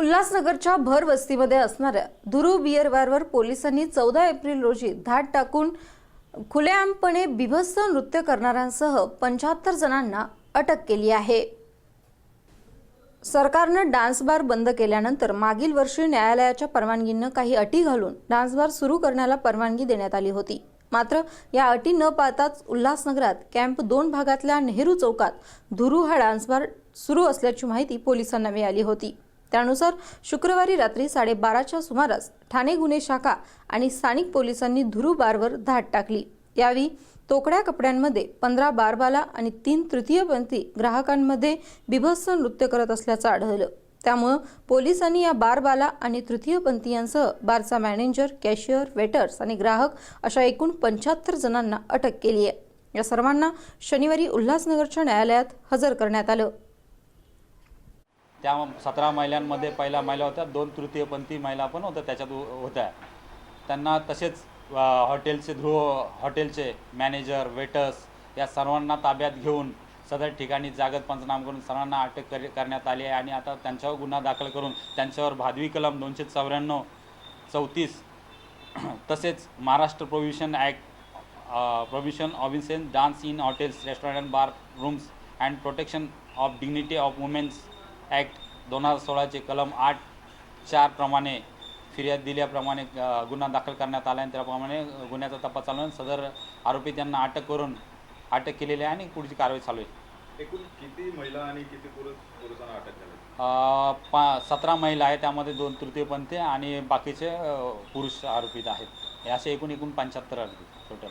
उल्हासनगरच्या भर वस्तीमध्ये असणाऱ्या दुरू बियर बारवर पोलिसांनी चौदा एप्रिल रोजी धाड टाकून खुलेआमपणे बिभत्स नृत्य करणाऱ्यांसह पंच्याहत्तर जणांना अटक केली आहे. सरकारनं डान्स बार बंद केल्यानंतर मागील वर्षी न्यायालयाच्या परवानगीनं काही अटी घालून डान्स बार सुरू करण्याला परवानगी देण्यात आली होती. मात्र या अटी न पाळताच उल्हासनगरात कॅम्प दोन भागातल्या नेहरू चौकात धुरू हा डान्स बार सुरू असल्याची माहिती पोलिसांना मिळाली होती. त्यानुसार शुक्रवारी रात्री साडेबाराच्या सुमारास ठाणे गुन्हे शाखा आणि स्थानिक पोलिसांनी धुरू बारवर धाड टाकली. यावेळी तोकड्या कपड्यांमध्ये पंधरा बारबाला आणि तीन तृतीयपंथी ग्राहकांमध्ये बिभत्स नृत्य करत असल्याचं आढळलं. त्यामुळं पोलिसांनी या बारबाला आणि तृतीयपंथीयांसह बारचा मॅनेजर कॅशियर वेटर्स आणि ग्राहक अशा एकूण पंच्याहत्तर जणांना अटक केली आहे या सर्वांना शनिवारी उल्हासनगरच्या न्यायालयात हजर करण्यात आलं. त्या सतरा महिलांमध्ये पहिल्या महिला होत्या दोन तृतीयपंथी महिला पण होत्या त्याच्यात हो- होत्या. त्यांना तसेच हॉटेलचे ध्रुव हॉटेलचे मॅनेजर वेटर्स या सर्वांना ताब्यात घेऊन सदर ठिकाणी जागत पंचनाम करून सर्वांना अटक कर करण्यात आली आहे. आणि आता त्यांच्यावर गुन्हा दाखल करून त्यांच्यावर भादवी कलम दोनशे चौऱ्याण्णव चौतीस तसेच Maharashtra provision act provision obscene dance in hotels restaurant and bar rooms and protection of dignity of womens act दोन हजार सोळाचे कलम आठ चारप्रमाणे फिर्याद दिल्याप्रमाणे गुन्हा दाखल करण्यात आला आणि त्याप्रमाणे गुन्ह्याचा तपास चालू आहे. सदर आरोपी त्यांना अटक करून अटक केलेली आहे आणि पुढची कारवाई चालू आहे. एकूण किती महिला आणि किती पुरुष पुरुषांना अटक झाली? पा सतरा महिला आहेत. त्यामध्ये दोन तृतीयपंथी आणि बाकीचे पुरुष आरोपीत आहेत. हे असे एकूण एकूण पंच्याहत्तर आरोपी टोटल